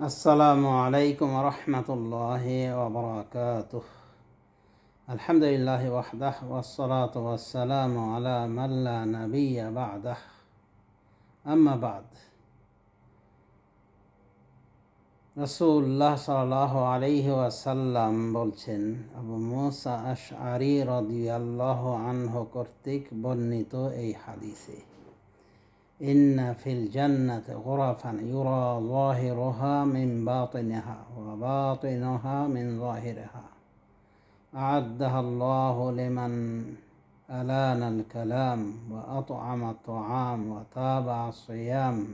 আসসালামু আলাইকুম রহমতুল্লাহ ওবরাকাত আলহামদুলিল্লাহ ওয়াহদাহ ওয়াসলাত ওয়াসালাম আলা মাল্লা নবিয়া বাদাহ আম্মাবাদ রসুল্লাহ সাল্লাহ আলহি ওয়াসাল্লাম বলছেন আবু মোসা আশ আরি রদিয়াল্লাহ আনহ কর্তৃক বর্ণিত এই হাদিসে إن في الجنة غرفا يرى ظاهرها من باطنها وباطنها من ظاهرها. أعدها الله لمن ألان الكلام وأطعم الطعام وتابع الصيام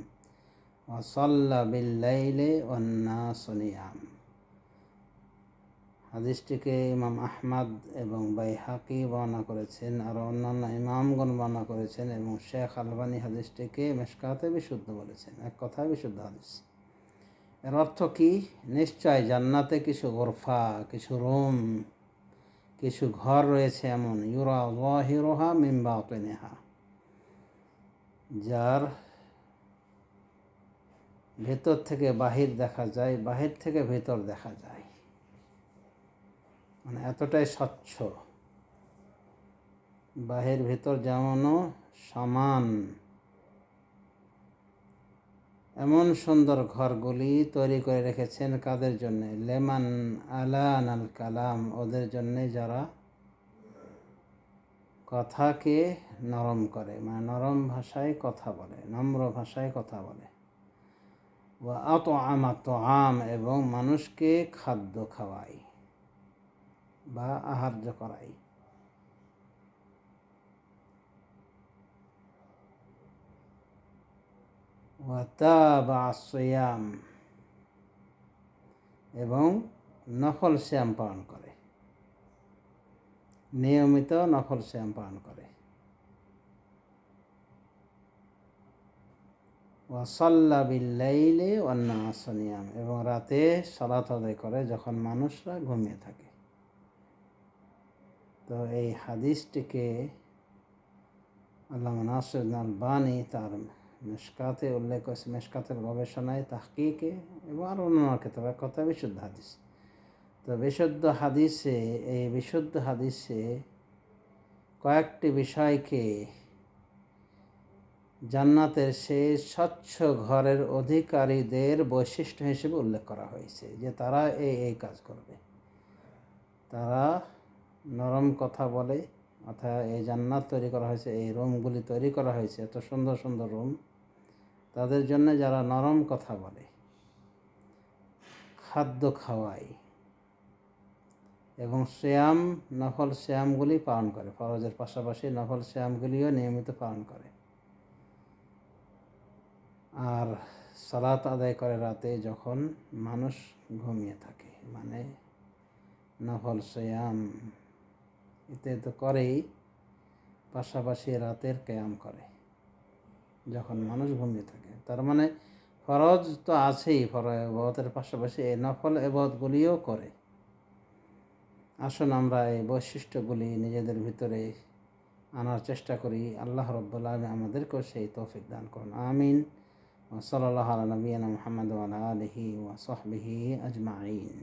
وصلى بالليل والناس نيام হাদিসটিকে ইমাম আহমদ এবং বাইহাকি বর্ণনা করেছেন আর অন্যান্য ইমামগণ বর্ণনা করেছেন এবং শেখ আলবানী হাদিসটিকে মেশকাতে বিশুদ্ধ বলেছেন। এক কথায় বিশুদ্ধ হাদিস। এর অর্থ কি? নিশ্চয় জান্নাতে কিছু গোরফা, কিছু রুম, কিছু ঘর রয়েছে এমন। ইউরা ওয়াহিরোহা মিম্বা নেহা যার ভেতর থেকে বাহির দেখা যায়, বাহির থেকে ভেতর দেখা যায়। মানে এতটাই স্বচ্ছ। বাহির ভেতর যেমনও সমান। এমন সুন্দর ঘরগুলি তৈরি করে রেখেছেন কাদের জন্য? লেমান আলান আল কালাম, ওদের জন্যে যারা কথাকে নরম করে মানে নরম ভাষায় কথা বলে, নম্র ভাষায় কথা বলে। ও আত আমাত আম এবং মানুষকে খাদ্য খাওয়ায়। বা আহার্য করাই। সয়াম এবং নফল শ্যাম পালন করে। নিয়মিত নফল শ্যাম পালন করে। ওয়াসাল্লা বিল্লাইলে অন্যাসনিয়াম এবং রাতে সলাত আদায় করে যখন মানুষরা ঘুমিয়ে থাকে। তো এই হাদিসটিকে আল্লাহ নাসির বাণী তার মেশকাতে উল্লেখ করেছে, মেশকাতের গবেষণায়, তাহকিকে এবং আরও অন্যান্য ক্ষেত্রে কথা বিশুদ্ধ হাদিস। তো বিশুদ্ধ হাদিসে, এই বিশুদ্ধ হাদিসে কয়েকটি বিষয়কে জান্নাতের সে স্বচ্ছ ঘরের অধিকারীদের বৈশিষ্ট্য হিসেবে উল্লেখ করা হয়েছে যে তারা এই এই কাজ করবে। তারা নরম কথা বলে অর্থাৎ এই জান্নাত তৈরি করা হয়েছে, এই রুমগুলি তৈরি করা হয়েছে, এত সুন্দর সুন্দর রুম, তাদের জন্য যারা নরম কথা বলে, খাদ্য খাওয়ায় এবং শ্যাম, নফল শ্যামগুলি পালন করে, ফরজের পাশাপাশি নফল শ্যামগুলিও নিয়মিত পালন করে। আর সালাত আদায় করে রাতে যখন মানুষ ঘুমিয়ে থাকে মানে নফল শ্যাম এতে তো করেই, পাশাপাশি রাতের ক্যাম করে, যখন মানুষ ঘুমিয়ে থাকে। তার মানে ফরজ তো আছেই, ফরজ এবতের পাশাপাশি এই নফল এবতগুলিও করে। আসুন আমরা এই বৈশিষ্ট্যগুলি নিজেদের ভিতরে আনার চেষ্টা করি। আল্লাহ রব্বুল্লা আমাদেরকেও সেই তৌফিক দান করুন। আমিন। ওসলাল্লাহ নবীনা মোহাম্মদ আলহি ওসহবিহি আজমাইন।